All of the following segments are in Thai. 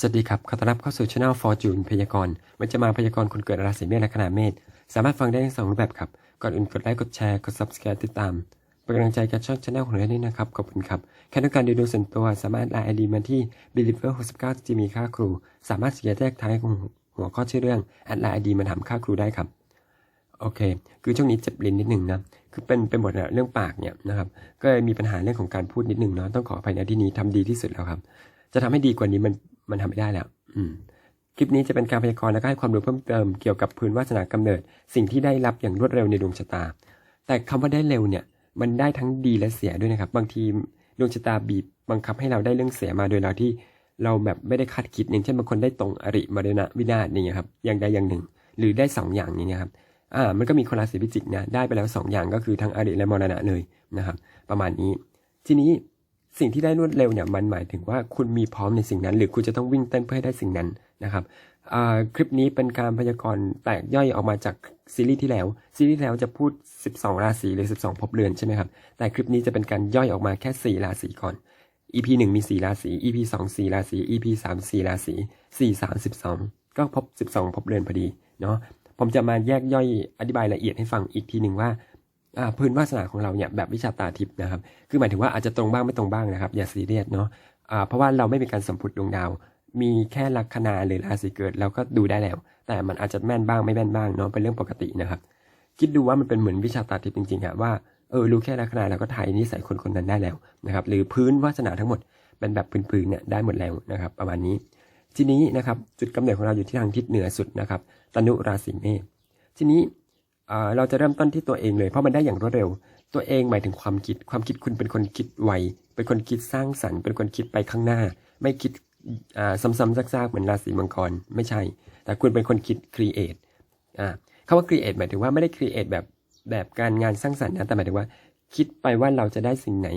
สวัสดีครับ ขอต้อนรับเข้าสู่ Channel Fortune พยากรณ์มันจะมาพยากรณ์คนเกิดราศีเมษและขนาเมษ สามารถฟังได้ทั้งสองรูปแบบครับ ก่อนอื่นกดไลค์ กดแชร์ กด Subscribe ติดตาม เป็นกำลังใจกับช่อง Channel ของเราด้วยนะครับ ขอบคุณครับ แค่ต้องการดูดวงส่วนตัว สามารถไลน์ไอดีมาที่ believer 69จะมีค่าครู สามารถเสียแทรกท้ายของหัวข้อชื่อเรื่องแอดไลน์ไอดีมาถามค่าครูได้ครับ โอเค คือช่วงนี้เจ็บลิ้นนิดหนึ่งนะ คือเป็นเป็นบทเรื่องปากเนี่ยนะครับ ก็มีปัญหาเรื่องของการพูดนิดหนึ่งเนาะ ต้องขออภัยในที่นี้ทำดีที่สุดแล้วครับ จะทำให้ดีกว่านี้มัน มันทำไม่ได้แล้วอืมคลิปนี้จะเป็นการพยากรณ์และก็ให้ความรู้เพิ่มเติมเกี่ยวกับพื้นวาสนากำเนิด สิ่งที่ได้รับอย่างรวดเร็วในดวงชะตา แต่คำว่าได้เร็วเนี่ย มันได้ทั้งดีและเสียด้วยนะครับ บางทีดวงชะตาบีบบังคับให้เราได้เรื่องเสียมาโดยเราที่เราแบบไม่ได้คาดคิดอย่างเช่นบางคนได้ตรงอริมรณะวินาศอย่างเงี้ยครับอย่างใดอย่างหนึ่ง หรือได้สองอย่างอย่างเงี้ยครับอ่ามันก็มีคนราศีพิจิกนะได้ไปแล้วสองอย่างก็คือทั้งอริและมรณะเลยนะครับ ประมาณนี้ ทีนี้ สิ่งที่ได้รวดเร็วเนี่ยมันหมายถึงว่าคุณมีพร้อมในสิ่งนั้น หรือคุณจะต้องวิ่งเต้นเพื่อให้ได้สิ่งนั้นนะครับคลิปนี้เป็นการพยากรณ์แตกย่อยออกมาจากซีรีส์ที่แล้ว ซีรีส์แล้วจะพูด 12 ราศีหรือ 12 ภพเรือนใช่ไหมครับ แต่คลิปนี้จะเป็นการย่อยออกมาแค่ 4 ราศีก่อน EP 1 มี 4 ราศี EP 2 4 ราศี EP 3 4 ราศี4 3 12 ก็พบ 12 ภพเรือนพอดีเนาะผมจะมาแยกย่อยอธิบายละเอียดให้ฟังอีกทีหนึ่งว่า พื้นวาสนาของเราเนี่ยแบบวิชาตาทิพย์นะครับ คือหมายถึงว่าอาจจะตรงบ้างไม่ตรงบ้างนะครับ อย่าซีเรียสเนาะเพราะว่าเราไม่มีการสัมพุทดวงดาว มีแค่ลัคนาหรือราศีเกิดเราก็ดูได้แล้ว แต่มันอาจจะแม่นบ้างไม่แม่นบ้างเนาะเป็นเรื่องปกตินะครับ คิดดูว่ามันเป็นเหมือนวิชาตาทิพย์จริงๆอะว่าเออรู้แค่ลัคนาเราก็ทายนิสัยคนคนนั้นได้แล้วนะครับหรือพื้นวาสนาทั้งหมดเป็นแบบพื้นๆเนี่ยได้หมดแล้วนะครับ ประมาณนี้ทีนี้นะครับจุดกำเนิดของเราอยู่ที่ทางทิศเหนือสุดนะครับตนุราศีเมษทีนี้ เราจะเริ่มต้นที่ตัวเองเลยเพราะมันได้อย่างรวดเร็ว ตัวเองหมายถึงความคิด ความคิดคุณเป็นคนคิดไว เป็นคนคิดสร้างสรรค์ เป็นคนคิดไปข้างหน้า ไม่คิดซ้ำๆซากๆเหมือนราศีมังกร ไม่ใช่ แต่คุณเป็นคนคิดครีเอทคำว่าครีเอทหมายถึงว่าไม่ได้ครีเอทแบบแบบการงานสร้างสรรค์นะ แต่หมายถึงว่า คิดไปว่าเราจะได้สิ่งไหน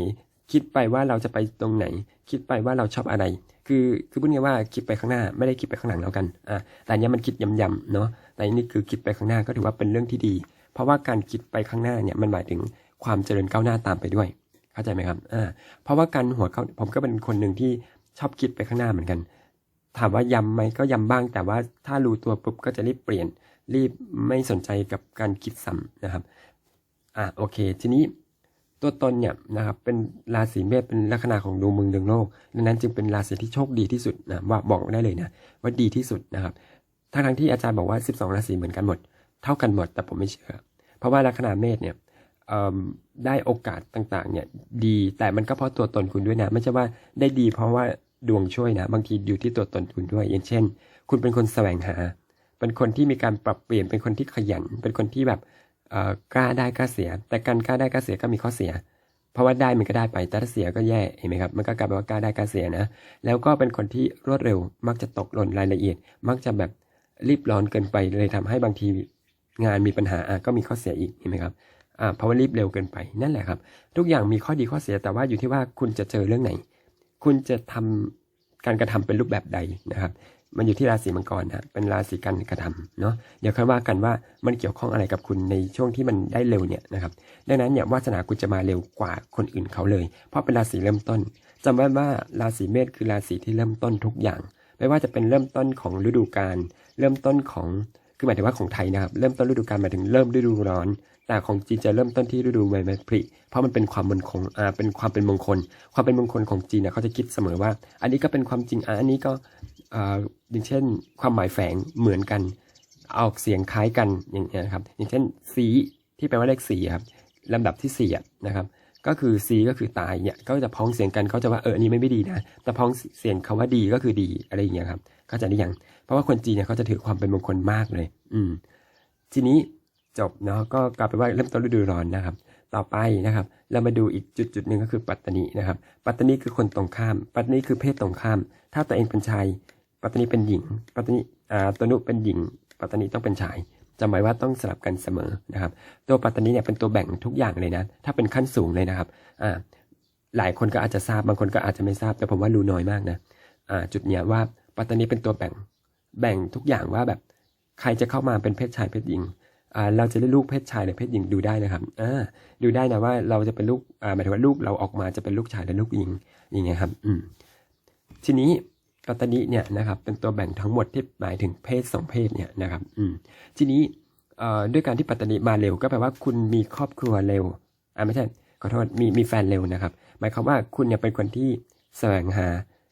คิดไปว่าเราจะไปตรงไหน คิดไปว่าเราชอบอะไร คือคือพูดง่ายว่าคิดไปข้างหน้า ไม่ได้คิดไปข้างหลังแล้วกัน อ่าแต่อันเนี้ยมันคิดย้ำๆเนาะ แต่อันนี่คือคิดไปข้างหน้าก็ถือว่าเป็นเรื่องที่ดี เพราะว่าการคิดไปข้างหน้าเนี่ยมันหมายถึงความเจริญก้าวหน้าตามไปด้วย เข้าใจไหมครับอ่าเพราะว่าการหัวเขาผมก็เป็นคนหนึ่งที่ชอบคิดไปข้างหน้าเหมือนกัน ถามว่าย้ำไหมก็ย้ำบ้าง แต่ว่าถ้ารู้ตัวปุ๊บก็จะรีบเปลี่ยน รีบไม่สนใจกับการคิดซ้ำนะครับอ่าโอเค ทีนี้ตัวตนเนี่ยนะครับเป็นราศีเมษเป็นลัคนาของดวงเมืองดวงโลกดังนั้นจึงเป็นราศีที่โชคดีที่สุดนะว่าบอกได้เลยนะว่าดีที่สุดนะครับทั้งทั้งที่อาจารย์บอกว่า 12 ราศีเหมือนกันหมด เท่ากันหมดแต่ผมไม่เชื่อ เพราะว่าลัคนาเมษเนี่ยได้โอกาสต่างๆ เนี่ยดีแต่มันก็เพราะตัวตนคุณด้วยนะ ไม่ใช่ว่าได้ดีเพราะว่าดวงช่วยนะ บางทีอยู่ที่ตัวตนคุณด้วย อย่างเช่น คุณเป็นคนแสวงหา เป็นคนที่มีการปรับเปลี่ยนเป็นคนที่ขยัน เป็นคนที่แบบกล้าได้กล้าเสีย แต่การกล้าได้กล้าเสียก็มีข้อเสีย เพราะว่าได้มันก็ได้ไปแต่ถ้าเสียก็แย่เห็นไหมครับมันก็กลายเป็นว่ากล้าได้กล้าเสียนะ แล้วก็เป็นคนที่รวดเร็ว มักจะตกหล่นรายละเอียด มักจะแบบรีบร้อนเกินไปเลยทำให้บางที งานมีปัญหาก็มีข้อเสียอีกเห็นไหมครับอ่าเพราะว่ารีบเร็วเกินไปนั่นแหละครับ ทุกอย่างมีข้อดีข้อเสียแต่ว่าอยู่ที่ว่าคุณจะเจอเรื่องไหน คุณจะทำการกระทำเป็นรูปแบบใดนะครับ มันอยู่ที่ราศีมังกรนะเป็นราศีการกระทำเนาะเดี๋ยวค่อยว่ากันว่ามันเกี่ยวข้องอะไรกับคุณในช่วงที่มันได้เร็วเนี่ยนะครับดังนั้นเนี่ยวาสนาคุณจะมาเร็วกว่าคนอื่นเขาเลย เพราะเป็นราศีเริ่มต้นจำไว้ว่าราศีเมษคือราศีที่เริ่มต้นทุกอย่าง ไม่ว่าจะเป็นเริ่มต้นของฤดูกาลเริ่มต้นของ คือหมายถึงว่าของไทยนะครับ เริ่มต้นฤดูกาลหมายถึงเริ่มฤดูร้อน แต่ของจีนจะเริ่มต้นที่ฤดูใบไม้ผลิเพราะมันเป็นความมงคลอ่าเป็นความเป็นมงคล ความเป็นมงคลของจีนเนี่ยเขาจะคิดเสมอว่า อันนี้ก็เป็นความจริงอะอันนี้ก็อ่าอย่างเช่น ความหมายแฝงเหมือนกันออกเสียงคล้ายกันอย่างเงี้ยครับ อย่างเช่นสีที่แปลว่าเลขสี่ครับลำดับที่สี่นะครับก็คือซีก็คือตายเนี่ยก็จะพ้องเสียงกันเขาจะว่าเอออันนี้ไม่ไม่ดีนะแต่พ้องเสียงคำว่าดีก็คือดีอะไรอย่างเงี้ยครับ เข้าใจหรือยัง เพราะว่าคนจีนเนี่ยเขาจะถือความเป็นมงคลมากเลย อืม ทีนี้จบเนาะก็กลับไปว่าเริ่มต้นฤดูร้อนนะครับ ต่อไปนะครับ เรามาดูอีกจุดจุดหนึ่งก็คือปัตตานีนะครับ ปัตตานีคือคนตรงข้าม ปัตตานีคือเพศตรงข้าม ถ้าตัวเองเป็นชาย ปัตตานีเป็นหญิง ปัตตานีอ่าตัวนุเป็นหญิง ปัตตานีต้องเป็นชายจำไว้ว่าต้องสลับกันเสมอนะครับ ตัวปัตตานีเนี่ยเป็นตัวแบ่งทุกอย่างเลยนะ ถ้าเป็นขั้นสูงเลยนะครับ อ่า หลายคนก็อาจจะทราบบางคนก็อาจจะไม่ทราบ แต่ผมว่ารู้น้อยมากนะ อ่า จุดเนี้ยว่า ปัตตานีเป็นตัวแบ่งแบ่งทุกอย่างว่าแบบใครจะเข้ามาเป็นเพศชายเพศหญิงอ่าเราจะได้ลูกเพศชายหรือเพศหญิงดูได้นะครับอ่าดูได้นะว่าเราจะเป็นลูกอ่าหมายถึงว่าลูกเราออกมาจะเป็นลูกชายหรือลูกหญิงอย่างเงี้ยครับอืมทีนี้ปัตตานิเนี่ยนะครับเป็นตัวแบ่งทั้งหมดที่หมายถึงเพศสองเพศเนี่ยนะครับอืมทีนี้ด้วยการที่ปัตตานิมาเร็วก็แปลว่าคุณมีครอบครัวเร็วอ่าไม่ใช่ขอโทษมีมีแฟนเร็วนะครับ หมายความว่าคุณเนี่ยเป็นคนที่แสวงหา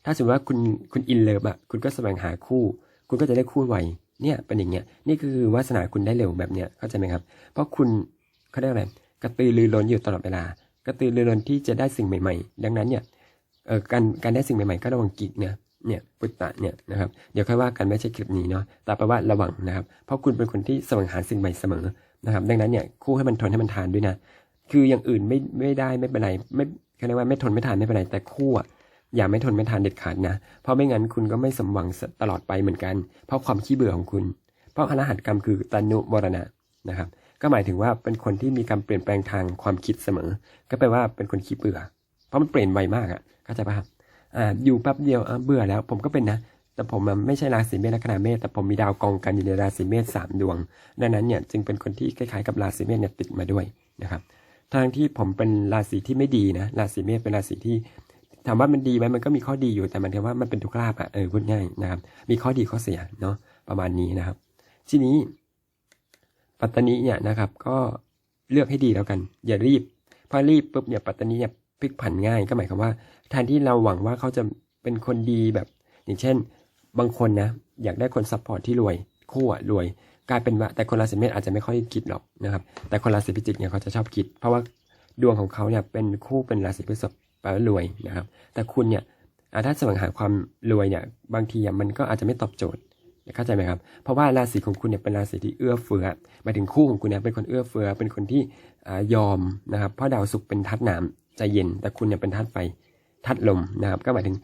ถ้าสมมติว่าคุณคุณอินเลิฟอะคุณก็แสวงหาคู่ คุณก็จะได้คู่ไวเนี่ยเป็นอย่างเงี้ยนี่คือวาสนาคุณได้เร็วแบบเนี้ยเข้าใจไหมครับ เพราะคุณเขาเรียกอะไรกระตือรือร้นอยู่ตลอดเวลากระตือรือร้นที่จะได้สิ่งใหม่ๆ ดังนั้นเนี่ยเอ่อการการได้สิ่งใหม่ๆก็ระวังกิกเนี่ยเนี่ยปุตตะเนี่ยนะครับเดี๋ยวค่อยว่ากันไม่ใช่คลิปนี้เนาะแต่แปลว่าระวังนะครับ เพราะคุณเป็นคนที่แสวงหาสิ่งใหม่เสมอนะครับ ดังนั้นเนี่ยคู่ให้มันทนให้มันทานด้วยนะคืออย่างอื่นไม่ไม่ได้ไม่เป็นไรไม่เขาเรียกว่าไม่ทนไม่ทานไม่เป็นไรแต่คู่อะ อย่าไม่ทนไม่ทานเด็ดขาดนะ เพราะไม่งั้นคุณก็ไม่สมหวังตลอดไปเหมือนกัน เพราะความขี้เบื่อของคุณ เพราะอรหัตกรรมคือตานุวรณะนะครับ ก็หมายถึงว่าเป็นคนที่มีการเปลี่ยนแปลงทางความคิดเสมอ ก็แปลว่าเป็นคนขี้เบื่อ เพราะมันเปลี่ยนไวมากอะเข้าใจป่ะครับอ่าอยู่แป๊บเดียวอะเบื่อแล้ว ผมก็เป็นนะแต่ผมไม่ใช่ราศีเมษลัคนาเมษแต่ผมมีดาวกองกันอยู่ในราศีเมษสามดวง ดังนั้นเนี่ยจึงเป็นคนที่คล้ายๆกับราศีเมษเนี่ยติดมาด้วยนะครับทางที่ผมเป็นราศีที่ไม่ดีนะราศีเมษเป็นราศีที่ ถามว่ามันดีไหมมันก็มีข้อดีอยู่แต่มันถือว่ามันเป็นทุกขลาภอะเออพูดง่ายนะครับ มีข้อดีข้อเสียเนาะประมาณนี้นะครับ ทีนี้ ปัตตานีเนี่ยนะครับ ก็เลือกให้ดีแล้วกัน อย่ารีบเพราะรีบปุ๊บเนี่ยปัตตานีเนี่ยพลิกผันง่าย ก็หมายความว่าแทนที่เราหวังว่าเขาจะเป็นคนดีแบบ อย่างเช่น บางคนนะอยากได้คนซัพพอร์ตที่รวยคู่อะรวย กลายเป็นว่าแต่คนราศีเมษอาจจะไม่ค่อยคิดหรอกนะครับ แต่คนราศีพิจิกเนี่ยเขาจะชอบคิด เพราะว่าดวงของเขาเนี่ยเป็นคู่เป็นราศีพฤษภ ปลว่ารวยนะครับ แต่คุณเนี่ยถ้าแสวงหาความรวยเนี่ยบางทีมันก็อาจจะไม่ตอบโจทย์เข้าใจไหมครับ เพราะว่าราศีของคุณเนี่ยเป็นราศีที่เอื้อเฟื้อหมายถึงคู่ของคุณเนี่ยเป็นคนเอื้อเฟื้อเป็นคนที่ยอมนะครับ เพราะดาวศุกร์เป็นธาตุน้ำใจเย็น แต่คุณเนี่ยเป็นธาตุไฟธาตุลมนะครับ ก็หมายถึง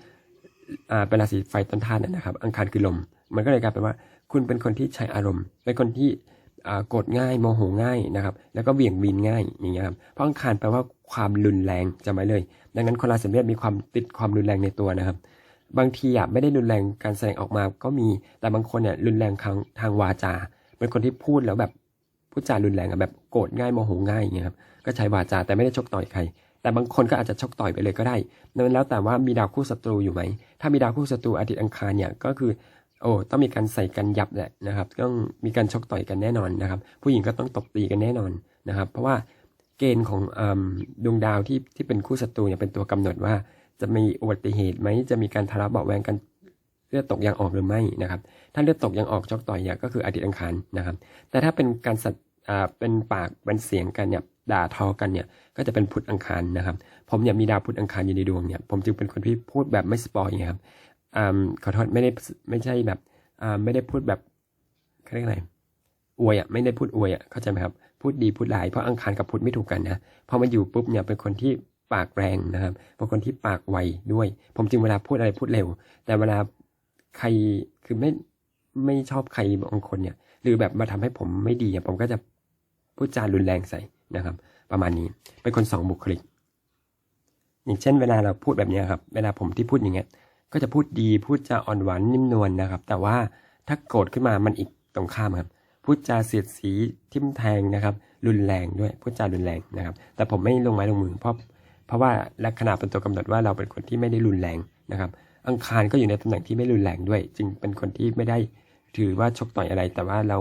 เป็นราศีไฟต้นธาตุนะครับ อังคารคือลม มันก็เลยกลายเป็นว่า คุณเป็นคนที่ใช้อารมณ์ เป็นคนที่ กรธง่ายโมโหง่ายนะครับ แล้วก็เบี่ยงวินง่ายอย่างเงี้ยครับเพราะอังคารแปลว่าความรุนแรงจำไว้เลย ดังนั้นคนราศีเมษมีความติดความรุนแรงในตัวนะครับ บางทีอะไม่ได้รุนแรงการแสดงออกมาก็มีแต่บางคนเนี่ยรุนแรงทางทางวาจา เป็นคนที่พูดแล้วแบบพูดจารุนแรงอะแบบโกรธง่ายโมโหง่ายอย่างเงี้ยครับก็ใช้วาจาแต่ไม่ได้ชกต่อยใครแต่บางคนก็อาจจะชกต่อยไปเลยก็ได้ นั้นแล้วแต่ว่ามีดาวคู่ศัตรูอยู่ไหม ถ้ามีดาวคู่ศัตรูอาทิตย์อังคารเนี่ยก็คือ โอ้ต้องมีการใส่กันยับแหละนะครับ ต้องมีการชกต่อยกันแน่นอนนะครับ ผู้หญิงก็ต้องตบตีกันแน่นอนนะครับ เพราะว่าเกณฑ์ของอดวงดาวที่ที่เป็นคู่ศัตรูเนี่ยเป็นตัวกำหนดว่า จะมีอุบัติเหตุไหมจะมีการทะเลาะเบาแวงกันเลือดตกยางออกหรือไม่นะครับ ถ้าเลือดตกยางออกชกต่อยเนี่ยก็คืออาทิตย์อังคารนะครับ แต่ถ้าเป็นการสัตเป็นปากเป็นเสียงกันเนี่ยด่าทอกันเนี่ยก็จะเป็นพุธอังคารนะครับ ผมเนี่ยมีดาวพุธอังคารอยู่ในดวงเนี่ยผมจึงเป็นคนที่พูดแบบไม่สปอยไงครับ อ่าขอโทษไม่ได้ไม่ใช่แบบอ่าไม่ได้พูดแบบเขาเรียกอะไรอวยอะไม่ได้พูดอวยอะเข้าใจไหมครับ พูดดีพูดหลายเพราะอังคารกับพุธไม่ถูกกันนะพอมาอยู่ปุ๊บเนี่ยเป็นคนที่ปากแรงนะครับเป็นคนที่ปากไวด้วย ผมจึงเวลาพูดอะไรพูดเร็ว แต่เวลาใครคือไม่ไม่ชอบใครบางคนเนี่ย หรือแบบมาทำให้ผมไม่ดีผมก็จะพูดจารุนแรงใส่นะครับ ประมาณนี้เป็นคนสองบุคลิก อย่างเช่น เวลาเราพูดแบบเนี้ยครับ เวลาผมที่พูดอย่างเงี้ย ก็จะพูดดีพูดจาอ่อนหวานนิ่มนวลนะครับ แต่ว่าถ้าโกรธขึ้นมามันอีกตรงข้ามครับพูดจาเสียดสีทิ่มแทงนะครับ รุนแรงด้วยพูดจารุนแรงนะครับ แต่ผมไม่ลงไม้ลงมือเพราะเพราะว่าลัคนาเป็นตัวกำหนดว่าเราเป็นคนที่ไม่ได้รุนแรงนะครับ อังคารก็อยู่ในตำแหน่งที่ไม่รุนแรงด้วย จึงเป็นคนที่ไม่ได้ถือว่าชกต่อยอะไร แต่ว่าเรา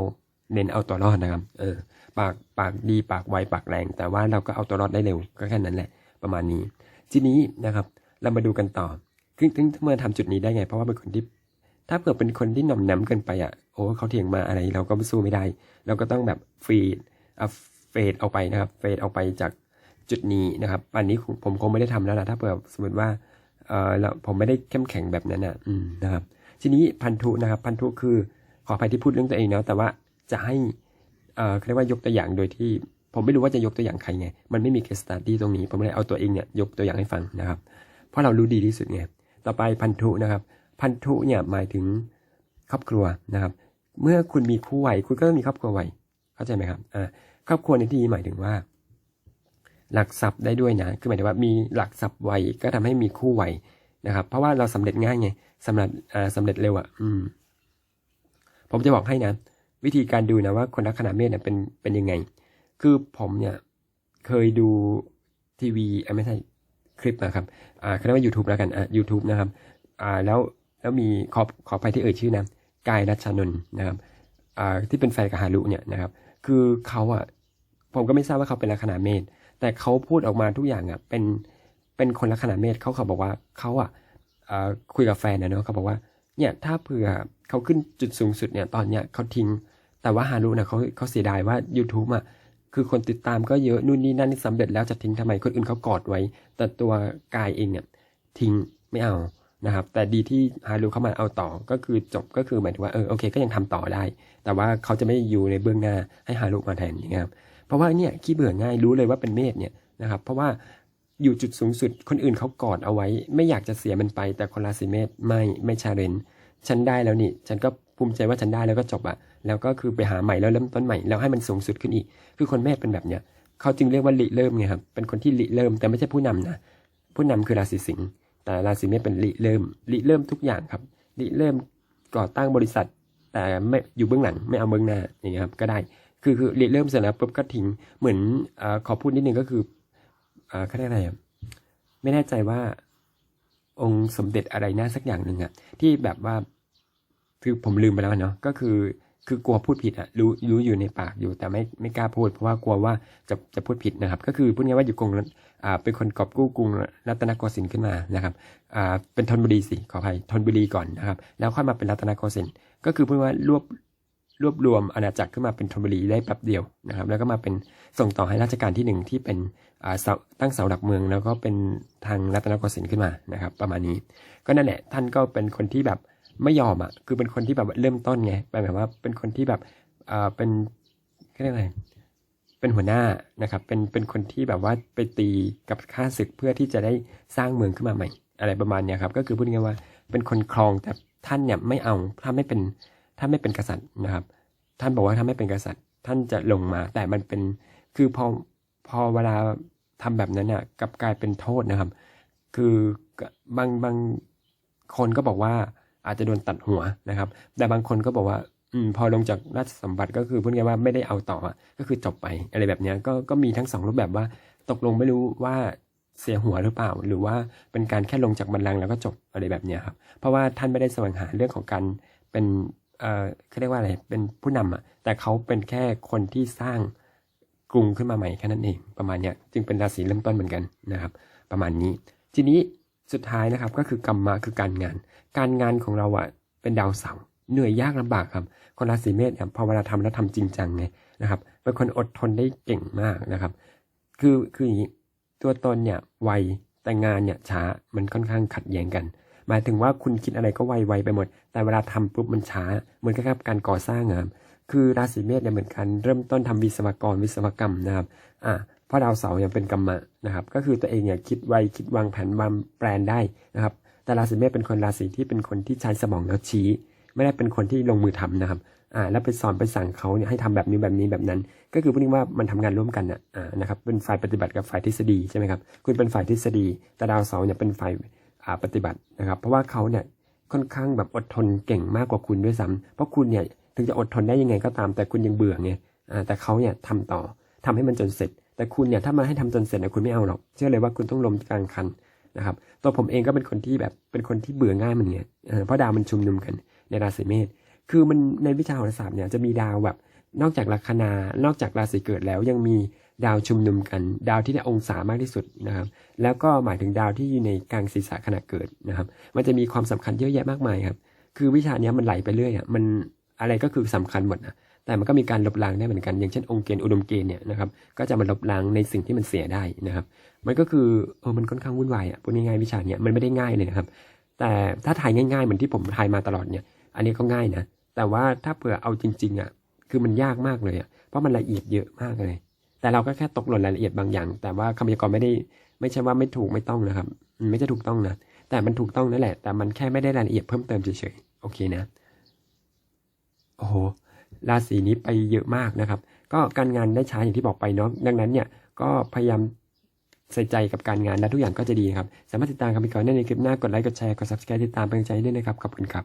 เน้นเอาตัวรอดนะครับ เออ ปากปากดีปากไวปากแรง แต่ว่าเราก็เอาตัวรอดได้เร็วก็แค่นั้นแหละ ประมาณนี้ ทีนี้นะครับ เรามาดูกันต่อ ถึงถึงเมื่อทำจุดนี้ได้ไง เพราะว่าเป็นคนที่ ถ้าเกิดเป็นคนที่หน่อมน้ำเกินไปอะโอ้เขาเถียงมาอะไรเราก็สู้ไม่ได้ เราก็ต้องแบบฟีดอะเฟดเอาไปนะครับเฟดเอาไปจากจุดนี้นะครับอันนี้ผมคงไม่ได้ทำแล้วล่ะถ้าเผื่อสมมติว่าเออผมไม่ได้เข้มแข็งแบบนั้นอะอืมนะครับ ทีนี้พันธุนะครับ พันธุคือขออภัยที่พูดเรื่องตัวเองเนาะแต่ว่าจะให้เอ่อเรียกว่ายกตัวอย่างโดยที่ผมไม่รู้ว่าจะยกตัวอย่างใครไง มันไม่มี case study ตรงนี้ ผมเลยเอาตัวเองเนี่ยยกตัวอย่างให้ฟังนะครับ เพราะเรารู้ดีที่สุดไง ต่อไปพันธุนะครับ พันธุเนี่ยหมายถึงครอบครัวนะครับ เมื่อคุณมีคู่ไวคุณก็ต้องมีครอบครัวไวเข้าใจไหมครับอ่าครอบครัวในที่นี้หมายถึงว่า หลักทรัพย์ได้ด้วยนะคือหมายถึงว่ามีหลักทรัพย์ไวก็ทำให้มีคู่ไวนะครับ เพราะว่าเราสำเร็จง่ายไงสำเร็จอ่าสำเร็จเร็วอะ อืม ผมจะบอกให้นะวิธีการดูนะว่าคนลัคนาดเมษเนี่ยเป็นเป็นยังไง คือผมเนี่ยเคยดูทีวีไม่ใช่ คลิปนะครับอ่าเขาเรียกว่า YouTube แล้วกันอะ YouTube นะครับอ่าแล้วแล้วมีขอขอไปที่เอ่ยชื่อนะกายรัชนนท์นะครับอ่าที่เป็นแฟนกับฮารุเนี่ยนะครับคือเขาอะผมก็ไม่ทราบว่าเขาเป็นลัคนาเมษแต่เขาพูดออกมาทุกอย่างอะเป็นเป็นคนลัคนาเมษเขาเขาบอกว่าเขาอะคุยกับแฟนนะเนาะเขาบอกว่าเนี่ยถ้าเผื่อเขาขึ้นจุดสูงสุดเนี่ยตอนเนี้ยเขาทิ้งแต่ว่าฮารุนะเขาเขาเสียดายว่า YouTube อะ คือคนติดตามก็เยอะนู่นนี่นั่นนี่สำเร็จแล้วจะทิ้งทำไมคนอื่นเขากอดไว้ แต่ตัวกายเองเนี่ยทิ้งไม่เอานะครับ แต่ดีที่ฮารุเข้ามาเอาต่อก็คือจบก็คือหมายถึงว่าเออโอเค ก็ยังทำต่อได้ แต่ว่าเขาจะไม่อยู่ในเบื้องหน้าให้ฮารุมาแทนอย่างเงี้ยครับเพราะว่าเนี่ยขี้เบื่อง่ายรู้เลยว่าเป็นเมษเนี่ยนะครับเพราะว่าอยู่จุดสูงสุดคนอื่นเขากอดเอาไว้ ไม่อยากจะเสียมันไป แต่คนราศีเมษไม่ไม่ชาเลนฉันได้แล้วนี่ ฉันก็ ภูมิใจว่าฉันได้แล้วก็จบอะแล้วก็คือไปหาใหม่แล้วเริ่มต้นใหม่แล้วให้มันสูงสุดขึ้นอีก คือคนเมษเป็นแบบเนี้ยเขาจึงเรียกว่าริเริ่มไงครับเป็นคนที่ริเริ่มแต่ไม่ใช่ผู้นำนะผู้นำคือราศีสิงห์แต่ราศีเมษเป็นริเริ่มริเริ่มทุกอย่างครับริเริ่มก่อตั้งบริษัท แต่ไม่อยู่เบื้องหลังไม่เอาเบื้องหน้าอย่างเงี้ยครับก็ได้คือคือริเริ่มเสร็จแล้วปุ๊บก็ทิ้งเหมือนอขอพูดนิดนึงก็คืออเขาเรียกอะไรไม่แน่ใจว่าองค์สมเด็จอะไรนะสักอย่างหนึ่งอะที่แบบว่า คือผมลืมไปแล้วเนาะก็คือคือกลัวพูดผิดอะรู้รู้อยู่ในปากอยู่แต่ไม่ไม่กล้าพูดเพราะว่ากลัวว่าจะจะพูดผิดนะครับ ก็คือพูดง่ายว่าอยู่กรุงอ่าเป็นคนกอบกู้กรุงรัตนโกสินทร์ขึ้นมานะครับอ่าเป็นธนบุรีสิขออภัยธนบุรีก่อนนะครับ แล้วค่อยมาเป็นรัตนโกสินทร์ก็คือพูดว่ารวบรวบรวมอาณาจักรขึ้นมาเป็นธนบุรีได้แป๊บเดียวนะครับ แล้วก็มาเป็นส่งต่อให้รัชกาลที่หนึ่งที่เป็นอ่าเสาตั้งเสาหลักเมือง แล้วก็เป็นทางรัตนโกสินทร์ขึ้นมานะครับ ประมาณนี้ ก็นั่นแหละท่านก็เป็นคนที่แบบ ไม่ยอมอะ คือเป็นคนที่แบบเริ่มต้นไงแบบว่าเป็นคนที่แบบอ่าเป็นเรียกอะไรเป็นหัวหน้านะครับ เป็นเป็นคนที่แบบว่าไปตีกับข้าศึกเพื่อที่จะได้สร้างเมืองขึ้นมาใหม่ อะไรประมาณเนี้ยครับ ก็คือพูดง่ายว่าเป็นคนครองแต่ท่านเนี่ยไม่เอาถ้าไม่เป็นถ้าไม่เป็นกษัตริย์นะครับ ท่านบอกว่าถ้าไม่เป็นกษัตริย์ ท่านจะลงมาแต่มันเป็นคือพอพอเวลาทำแบบนั้นเนี่ยกลับกลายเป็นโทษนะครับ คือบางบางคนก็บอกว่า อาจจะโดนตัดหัวนะครับ แต่บางคนก็บอกว่าอืมพอลงจากราชสมบัติก็คือพูดง่ายๆว่าไม่ได้เอาต่ออะก็คือจบไปอะไรแบบนี้ก็ก็มีทั้งสองรูปแบบว่า ตกลงไม่รู้ว่าเสียหัวหรือเปล่า หรือว่าเป็นการแค่ลงจากบัลลังก์แล้วก็จบอะไรแบบนี้ครับ เพราะว่าท่านไม่ได้แสวงหาเรื่องของการเป็นเอ่อเขาเรียกว่าอะไรเป็นผู้นำอะ แต่เขาเป็นแค่คนที่สร้างกรุงขึ้นมาใหม่แค่นั้นเองประมาณเนี้ยจึงเป็นราศีเริ่มต้นเหมือนกันนะครับ ประมาณนี้ ทีนี้สุดท้ายนะครับก็คือกรรมะคือการงาน การงานของเราอะเป็นดาวเสาร์เหนื่อยยากลำบากครับ คนราศีเมษเนี่ยพอเวลาทำแล้วทำจริงจังไงนะครับเป็นคนอดทนได้เก่งมากนะครับ คือคืออย่างนี้ตัวตนเนี่ยไวแต่งานเนี่ยช้ามันค่อนข้างขัดแย้งกัน หมายถึงว่าคุณคิดอะไรก็ไวไวไปหมด แต่เวลาทำปุ๊บมันช้าเหมือนกับการก่อสร้างงานคือราศีเมษเนี่ยเหมือนกันเริ่มต้นทำวิศวกรวิศวกรรมนะครับอ่าเพราะดาวเสาร์ยังเป็นกรรมะนะครับ ก็คือตัวเองเนี่ยคิดไวคิดวางแผนวางแปลนได้นะครับ แต่ราศีเมษเป็นคนราศีที่เป็นคนที่ใช้สมองแล้วชี้ ไม่ได้เป็นคนที่ลงมือทำนะครับอ่าแล้วไปสอนไปสั่งเขาเนี่ยให้ทำแบบนี้แบบนี้แบบนั้น ก็คือพูดง่ายว่ามันทำงานร่วมกันอะอ่านะครับเป็นฝ่ายปฏิบัติกับฝ่ายทฤษฎีใช่ไหมครับคุณเป็นฝ่ายทฤษฎี แต่ดาวเสาร์เนี่ยเป็นฝ่ายอ่าปฏิบัตินะครับ เพราะว่าเขาเนี่ยค่อนข้างแบบอดทนเก่งมากกว่าคุณด้วยซ้ำเพราะคุณเนี่ยถึงจะอดทนได้ยังไงก็ตาม แต่คุณยังเบื่อไงอ่าแต่เขาเนี่ยทำต่อทำให้มันจนเสร็จ แต่คุณเนี่ยถ้ามาให้ทำจนเสร็จเนี่ยคุณไม่เอาหรอก เชื่อเลยว่าคุณต้องลมกลางคัน นะครับ ตัวผมเองก็เป็นคนที่แบบเป็นคนที่เบื่อง่ายเหมือนกันเออเพราะดาวมันชุมนุมกันในราศีเมษคือมันในวิชาโหราศาสตร์เนี่ยจะมีดาวแบบ นอกจากลัคนานอกจากราศีเกิดแล้วยังมีดาวชุมนุมกัน ดาวที่ได้องศามากที่สุดนะครับ แล้วก็หมายถึงดาวที่อยู่ในกลางศีรษะขณะเกิดนะครับ มันจะมีความสำคัญเยอะแยะมากมายครับ คือวิชานี้มันไหลไปเรื่อยอะมันอะไรก็คือสำคัญหมดนะ แต่มันก็มีการลบล้างได้เหมือนกัน อย่างเช่นองค์เกณฑ์อุดมเกณฑ์เนี่ยนะครับ ก็จะมาลบล้างในสิ่งที่มันเสียได้นะครับ มันก็คือเออมันค่อนข้างวุ่นวายอะพูดง่ายๆวิชาเนี้ยมันไม่ได้ง่ายเลยนะครับ แต่ถ้าถ่ายง่ายๆเหมือนที่ผมถ่ายมาตลอดเนี่ย อันนี้ก็ง่ายนะ แต่ว่าถ้าเผื่อเอาจริง ๆอะ คือมันยากมากเลยอะ เพราะมันละเอียดเยอะมากเลย แต่เราก็แค่ตกหล่นรายละเอียดบางอย่าง แต่ว่าคำพยากรณ์ไม่ได้ ไม่ใช่ว่าไม่ถูกไม่ต้องนะครับ ไม่ใช่ถูกต้องนะ แต่มันถูกต้องนั่นแหละ แต่มันแค่ไม่ได้รายละเอียดเพิ่มเติมเฉยๆ โอเคนะ โอ้โห ราศีนี้ไปเยอะมากนะครับ ก็การงานได้ช้าอย่างที่บอกไปเนาะดังนั้นเนี่ยก็พยายามใส่ใจกับการงานและทุกอย่างก็จะดีครับ สามารถติดตามคำพยากรณ์ได้ในคลิปหน้ากดไลค์กดแชร์กด subscribe ติดตามเป็นใจด้วยนะครับขอบคุณครับ